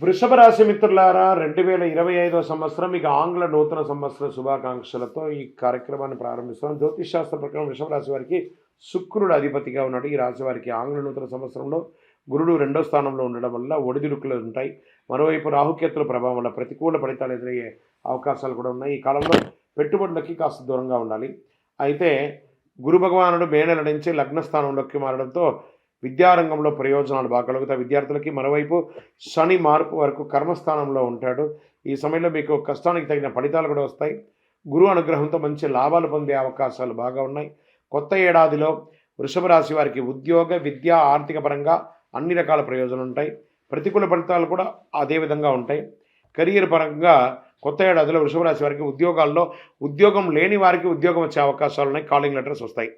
వృషభ రాశి మిత్రులారా రెండు వేల ఇరవై ఐదో సంవత్సరం ఇక ఆంగ్ల నూతన సంవత్సర శుభాకాంక్షలతో ఈ కార్యక్రమాన్ని ప్రారంభిస్తాం జ్యోతిష్ శాస్త్ర ప్రకారం వృషభ రాశి వారికి శుక్రుడు అధిపతిగా ఉన్నాడు. ఈ రాశి వారికి ఆంగ్ల నూతన సంవత్సరంలో గురుడు రెండో స్థానంలో ఉండడం వల్ల ఒడిదుడుకులు ఉంటాయి. మరోవైపు రాహుకేతుల ప్రభావం వల్ల ప్రతికూల ఫలితాలు ఎదురయ్యే అవకాశాలు కూడా ఉన్నాయి. ఈ కాలంలో పెట్టుబడులకి కాస్త దూరంగా ఉండాలి. అయితే గురు భగవానుడు మే నెల నుంచి లగ్న స్థానంలోకి మారడంతో విద్యారంగంలో ప్రయోజనాలు బాగా కలుగుతాయి. విద్యార్థులకి మరోవైపు శని మార్పు వరకు కర్మస్థానంలో ఉంటాడు. ఈ సమయంలో మీకు కష్టానికి తగిన ఫలితాలు కూడా వస్తాయి. గురు అనుగ్రహంతో మంచి లాభాలు పొందే అవకాశాలు బాగా ఉన్నాయి. కొత్త ఏడాదిలో వృషభ రాశి వారికి ఉద్యోగ విద్య ఆర్థిక పరంగా అన్ని రకాల ప్రయోజనాలు ఉంటాయి. ప్రతికూల ఫలితాలు కూడా అదే విధంగా ఉంటాయి. కెరియర్ పరంగా కొత్త ఏడాదిలో వృషభ రాశి వారికి ఉద్యోగాల్లో ఉద్యోగం లేని వారికి ఉద్యోగం వచ్చే అవకాశాలు ఉన్నాయి. కాలింగ్ లెటర్స్ వస్తాయి.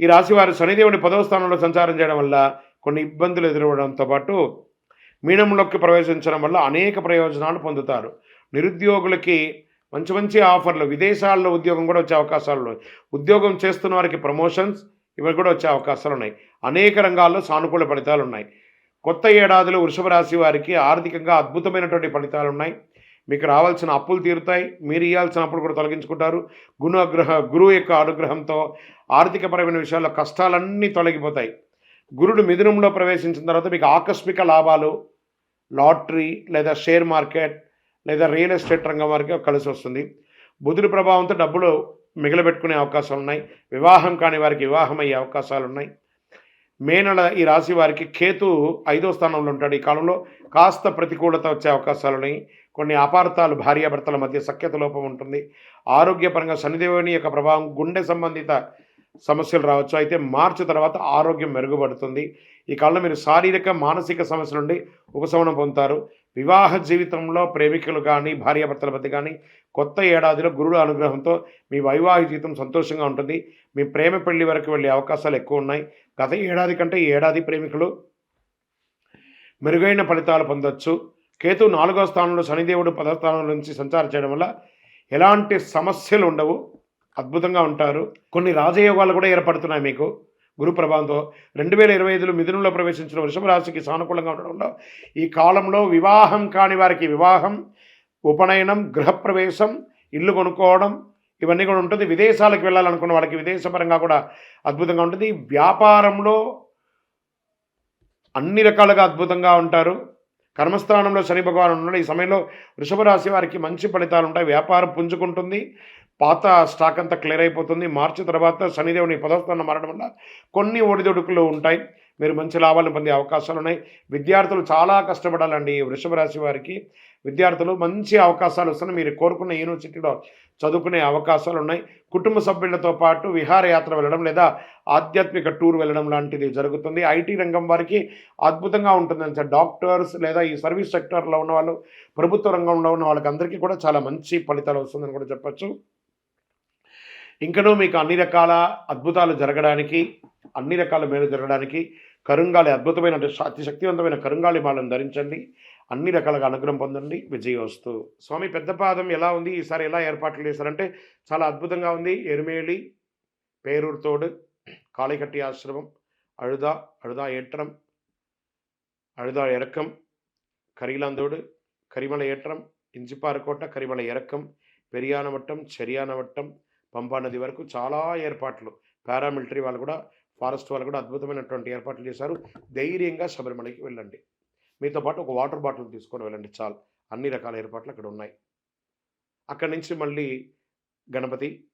ఈ రాశి వారు శనిదేవుని పదవ స్థానంలో సంచారం చేయడం వల్ల కొన్ని ఇబ్బందులు ఎదురవడంతో పాటు మీనంలోకి ప్రవేశించడం వల్ల అనేక ప్రయోజనాలు పొందుతారు. నిరుద్యోగులకి మంచి మంచి ఆఫర్లు విదేశాల్లో ఉద్యోగం కూడా వచ్చే అవకాశాలు ఉన్నాయి. ఉద్యోగం చేస్తున్న వారికి ప్రమోషన్స్ ఇవి కూడా వచ్చే అవకాశాలు ఉన్నాయి. అనేక రంగాల్లో సానుకూల ఫలితాలు ఉన్నాయి. కొత్త ఏడాదిలో వృషభ రాశి వారికి ఆర్థికంగా అద్భుతమైనటువంటి ఫలితాలు ఉన్నాయి. మీకు రావాల్సిన అప్పులు తీరుతాయి. మీరు ఇవ్వాల్సిన అప్పులు కూడా తొలగించుకుంటారు. గుణగ్రహ గురువు యొక్క అనుగ్రహంతో ఆర్థికపరమైన విషయాల్లో కష్టాలన్నీ తొలగిపోతాయి. గురుడు మిథునంలో ప్రవేశించిన తర్వాత మీకు ఆకస్మిక లాభాలు లాటరీ లేదా షేర్ మార్కెట్ లేదా రియల్ ఎస్టేట్ రంగం వారికి కలిసి వస్తుంది. బుధుడి ప్రభావంతో డబ్బులు మిగిలబెట్టుకునే అవకాశాలు ఉన్నాయి. వివాహం కాని వారికి వివాహం అయ్యే అవకాశాలు ఉన్నాయి. మే నెల ఈ రాశి వారికి కేతు ఐదో స్థానంలో ఉంటాడు. ఈ కాలంలో కాస్త ప్రతికూలత వచ్చే అవకాశాలు ఉన్నాయి. కొన్ని అపార్థాలు భార్యాభర్తల మధ్య సఖ్యత లోపం ఉంటుంది. ఆరోగ్యపరంగా శనిదేవుని యొక్క ప్రభావం గుండె సంబంధిత సమస్యలు రావచ్చు. అయితే మార్చి తర్వాత ఆరోగ్యం మెరుగుపడుతుంది. ఈ కాలంలో మీరు శారీరక మానసిక సమస్యల నుండి ఉపశమనం పొందుతారు. వివాహ జీవితంలో ప్రేమికులు కానీ భార్యాభర్తల మధ్య కానీ కొత్త ఏడాదిలో గురుడు అనుగ్రహంతో మీ వైవాహిక జీవితం సంతోషంగా ఉంటుంది. మీ ప్రేమ పెళ్ళి వరకు వెళ్ళే అవకాశాలు ఎక్కువ ఉన్నాయి. గత ఏడాది కంటే ఈ ఏడాది ప్రేమికులు మెరుగైన ఫలితాలు పొందొచ్చు. కేతు నాలుగో స్థానంలో శనిదేవుడు పదో స్థానంలో నుంచి సంచారం చేయడం వల్ల ఎలాంటి సమస్యలు ఉండవు. అద్భుతంగా ఉంటారు. కొన్ని రాజయోగాలు కూడా ఏర్పడుతున్నాయి మీకు. గురు ప్రభావంతో రెండు వేల ఇరవై ఐదులో మిథునంలో ప్రవేశించిన వృషభ రాశికి సానుకూలంగా ఉండడంలో ఈ కాలంలో వివాహం కాని వారికి వివాహం ఉపనయనం గృహప్రవేశం ఇల్లు కొనుక్కోవడం ఇవన్నీ కూడా ఉంటుంది. విదేశాలకు వెళ్ళాలనుకున్న వాళ్ళకి విదేశపరంగా కూడా అద్భుతంగా ఉంటుంది. వ్యాపారంలో అన్ని రకాలుగా అద్భుతంగా ఉంటారు. కర్మస్థానంలో శని భగవాన్ ఉన్నాడు. ఈ సమయంలో వృషభ రాశి వారికి మంచి ఫలితాలు ఉంటాయి. వ్యాపారం పుంజుకుంటుంది. పాత స్టాక్ అంతా క్లియర్ అయిపోతుంది. మార్చి తర్వాత శనిదేవుని పదస్థానం మారడం వల్ల కొన్ని ఒడిదొడుకులు ఉంటాయి. మీరు మంచి లాభాలను పొందే అవకాశాలు ఉన్నాయి. విద్యార్థులు చాలా కష్టపడాలండి వృషభ రాశి వారికి. విద్యార్థులు మంచి అవకాశాలు వస్తున్నాయి మీరు కోరుకున్న యూనివర్సిటీలో చదువుకునే అవకాశాలు ఉన్నాయి. కుటుంబ సభ్యులతో పాటు విహారయాత్ర వెళ్ళడం లేదా ఆధ్యాత్మిక టూర్ వెళ్ళడం లాంటిది జరుగుతుంది. ఐటీ రంగం వారికి అద్భుతంగా ఉంటుంది సార్ డాక్టర్స్ లేదా ఈ సర్వీస్ సెక్టర్లో ఉన్న వాళ్ళు ప్రభుత్వ రంగంలో ఉన్న వాళ్ళకి అందరికీ కూడా చాలా మంచి ఫలితాలు వస్తుందని కూడా చెప్పచ్చు. ఇంకనూ మీకు అన్ని రకాల అద్భుతాలు జరగడానికి అన్ని రకాల మేలు జరగడానికి కరుంగాళి అద్భుతమైన అతి శక్తివంతమైన కరుంగాళి మాలను ధరించండి. అన్ని రకాలుగా అనుగ్రహం పొందండి. విజయవస్తు. స్వామి పెద్దపాదం ఎలా ఉంది? ఈసారి ఎలా ఏర్పాట్లు చేశారంటే చాలా అద్భుతంగా ఉంది. ఎరుమేళి పేరూరుతోడు కాళీకట్టి ఆశ్రమం అడుదా అడుదా ఏట్రం అడుదా இறக்கம் கரிலாந்தோடு కరిమల ఏట్రం ఇంజిపారకోట కరిమల ఎరకం పెరియానవట్టం చెరియానవట్టం పంపా నది వరకు చాలా ఏర్పాట్లు. పారామిలిటరీ వాళ్ళు కూడా ఫారెస్ట్ వాళ్ళు కూడా అద్భుతమైనటువంటి ఏర్పాట్లు చేశారు. ధైర్యంగా శబరిమలకి వెళ్ళండి. మీతో పాటు ఒక వాటర్ బాటిల్ తీసుకొని వెళ్ళండి చాలు. అన్ని రకాల ఏర్పాట్లు అక్కడ ఉన్నాయి. అక్కడి నుంచి మళ్ళీ గణపతి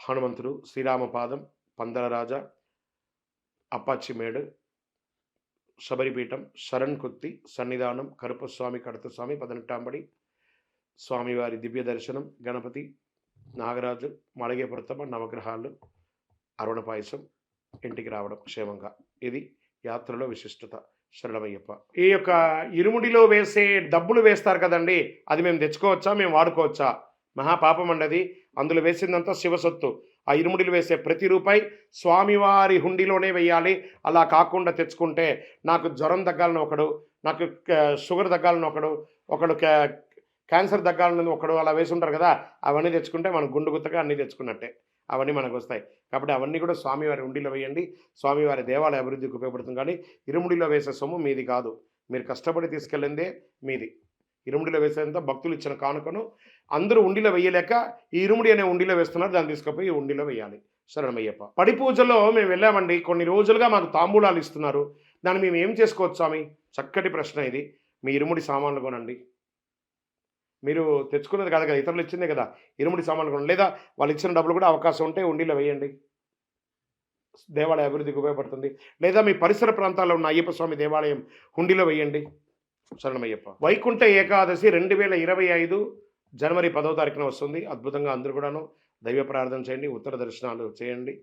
హనుమంతుడు శ్రీరామపాదం పందలరాజ అప్పాచిమేడు శబరిపీఠం శరణ్ కుత్తి సన్నిధానం కరుపస్వామి కడతస్వామి పదనెట్టాంబడి స్వామివారి దివ్య దర్శనం గణపతి నాగరాజు మలగే నవగ్రహాలు అరుణ పాయసం ఇంటికి రావడం క్షేమంగా. ఇది యాత్రలో విశిష్టత. శరణమయ్యప్ప. ఈ యొక్క ఇరుముడిలో వేసే డబ్బులు వేస్తారు కదండి అది మేము తెచ్చుకోవచ్చా మేము వాడుకోవచ్చా? మహాపాపం అండి అందులో వేసిందంతా శివసొత్తు ఆ ఇరుముడిలు వేసే ప్రతి రూపాయి స్వామివారి హుండీలోనే వేయాలి. అలా కాకుండా తెచ్చుకుంటే నాకు జ్వరం తగ్గాలని ఒకడు నాకు షుగర్ తగ్గాలని ఒకడు ఒకడు క్యాన్సర్ తగ్గాలని ఒకడు అలా వేసి ఉంటారు కదా అవన్నీ తెచ్చుకుంటే మనం గుండు గుత్తగా అన్నీ తెచ్చుకున్నట్టే. అవన్నీ మనకు వస్తాయి కాబట్టి అవన్నీ కూడా స్వామివారి ఉండిలో వేయండి. స్వామివారి దేవాలయ అభివృద్ధికి ఉపయోగపడుతుంది. కానీ ఇరుముడిలో వేసే సొమ్ము మీది కాదు. మీరు కష్టపడి తీసుకెళ్ళిందే మీది. ఇరుముడిలో వేసేంత భక్తులు ఇచ్చిన కానుకను అందరూ ఉండిలో వేయలేక ఈ ఇరుముడి అనే ఉండిలో వేస్తున్నారు. దాన్ని తీసుకుపోయి ఉండిలో వేయాలి. శరణమయ్యప్ప. పడి పూజలో మేము వెళ్ళామండి. కొన్ని రోజులుగా మాకు తాంబూలాలు ఇస్తున్నారు. దాన్ని మేము ఏం చేసుకోవచ్చు స్వామి? చక్కటి ప్రశ్న ఇది. మీ ఇరుముడి సామాన్లు కొనండి. మీరు తెచ్చుకున్నది కాదు కదా ఇతరులు ఇచ్చిందే కదా ఇరుముడి సామాన్లు కొనండి. లేదా వాళ్ళు ఇచ్చిన డబ్బులు కూడా అవకాశం ఉంటే ఉండిలో వేయండి. దేవాలయ అభివృద్ధికి ఉపయోగపడుతుంది. లేదా మీ పరిసర ప్రాంతాల్లో ఉన్న అయ్యప్ప స్వామి దేవాలయం హుండీలో వేయండి. శరణమయ్యప్ప. వైకుంఠ ఏకాదశి రెండు వేల ఇరవై ఐదు జనవరి పదో తారీఖున వస్తుంది. అద్భుతంగా అందరూ కూడాను దైవ ప్రార్థన చేయండి ఉత్తర దర్శనాలు చేయండి.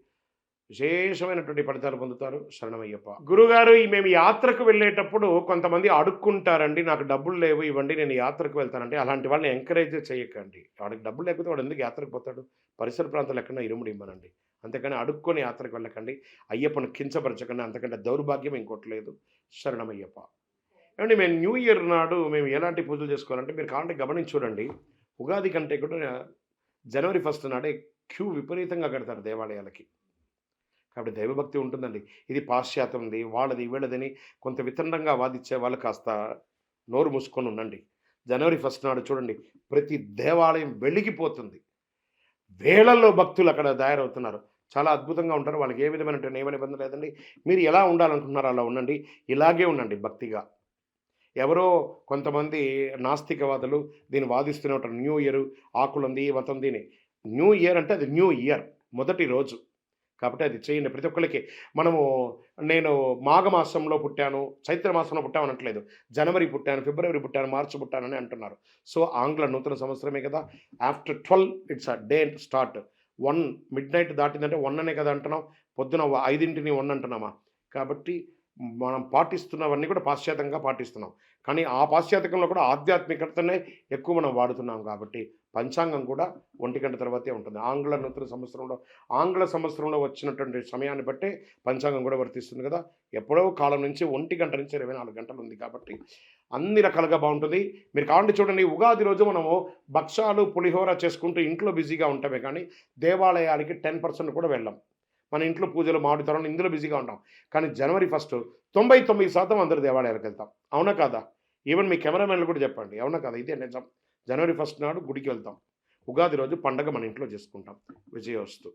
విశేషమైనటువంటి ఫలితాలు పొందుతారు. శరణమయ్యప్ప. గురుగారు ఈ మేము యాత్రకు వెళ్ళేటప్పుడు కొంతమంది అడుక్కుంటారండి నాకు డబ్బులు లేవు ఇవ్వండి నేను యాత్రకు వెళ్తానంటే అలాంటి వాళ్ళని ఎంకరేజ్ చేయకండి. వాడికి డబ్బులు లేకపోతే వాడు ఎందుకు యాత్రకు పోతాడు? పరిసర ప్రాంతాలు ఎక్కడన్నా ఇరుముడి ఇవ్వనండి అంతేకాని అడుక్కొని యాత్రకు వెళ్ళకండి. అయ్యప్పను కించపరచకండి అంతకంటే దౌర్భాగ్యం ఇంకోటి లేదు. శరణమయ్యప్ప. ఏమండి మేము న్యూ ఇయర్ నాడు మేము ఎలాంటి పూజలు చేసుకోవాలంటే మీరు కావాలంటే గమనించి చూడండి ఉగాది కంటే కూడా జనవరి ఫస్ట్ నాడే క్యూ విపరీతంగా కడతారు దేవాలయాలకి. కాబట్టి దైవభక్తి ఉంటుందండి. ఇది పాశ్చాత్యంది వాళ్ళది వీళ్ళదని కొంత వితండంగా వాదిచ్చే వాళ్ళు కాస్త నోరు మూసుకొని ఉండండి. జనవరి ఫస్ట్ నాడు చూడండి ప్రతి దేవాలయం వెలిగిపోతుంది. వేళల్లో భక్తులు అక్కడ తయారవుతున్నారు. చాలా అద్భుతంగా ఉంటారు. వాళ్ళకి ఏ విధమైన నియమ నిబంధన లేదండి. మీరు ఎలా ఉండాలనుకుంటున్నారో అలా ఉండండి. ఇలాగే ఉండండి భక్తిగా. ఎవరో కొంతమంది నాస్తికవాదులు దీన్ని వాదిస్తూనే ఉంటారు న్యూ ఇయర్ ఆకులుంది వతం దీని న్యూ ఇయర్ అంటే అది న్యూ ఇయర్ మొదటి రోజు. కాబట్టి అది చేయండి. ప్రతి ఒక్కరికి మనము నేను మాఘమాసంలో పుట్టాను చైత్ర మాసంలో పుట్టాను అనట్లేదు. జనవరి పుట్టాను ఫిబ్రవరి పుట్టాను మార్చి పుట్టానని అంటున్నారు. సో ఆంగ్ల నూతన సంవత్సరమే కదా. After twelve it's a day start. One midnight దాటిందంటే one అనే కదా అంటున్నాం. పొద్దున ఐదింటిని వన్ అంటున్నామా? కాబట్టి మనం పాటిస్తున్నవన్నీ కూడా పాశ్చాత్యంగా పాటిస్తున్నాం. కానీ ఆ పాశ్చాత్యంలో కూడా ఆధ్యాత్మికతనే ఎక్కువ మనం వాడుతున్నాం కాబట్టి పంచాంగం కూడా ఒంటి గంట తర్వాతే ఉంటుంది. ఆంగ్ల నూతన సంవత్సరంలో ఆంగ్ల సంవత్సరంలో వచ్చినటువంటి సమయాన్ని బట్టే పంచాంగం కూడా వర్తిస్తుంది కదా. ఎప్పుడో కాలం నుంచి ఒంటి గంట నుంచి ఇరవై నాలుగు గంటలు ఉంది కాబట్టి అన్ని రకాలుగా బాగుంటుంది. మీరు కావండి చూడండి ఉగాది రోజు మనము భక్షాలు పులిహోర చేసుకుంటూ ఇంట్లో బిజీగా ఉంటామే కానీ దేవాలయాలకి టెన్ పర్సెంట్ కూడా వెళ్ళాం. మన ఇంట్లో పూజలు మామిడి తోరణాలు ఇందులో బిజీగా ఉంటాం. కానీ జనవరి ఫస్ట్ తొంభై తొమ్మిది శాతం అందరు దేవాలయాలకు వెళ్తాం. అవునా కాదా? ఈవెన్ మీ కెమెరామెన్లు కూడా చెప్పండి. అవునా కాదా? ఇదే నిజం. జనవరి ఫస్ట్ నాడు గుడికి వెళ్తాం. ఉగాది రోజు పండగ మన ఇంట్లో చేసుకుంటాం. విజయోస్తు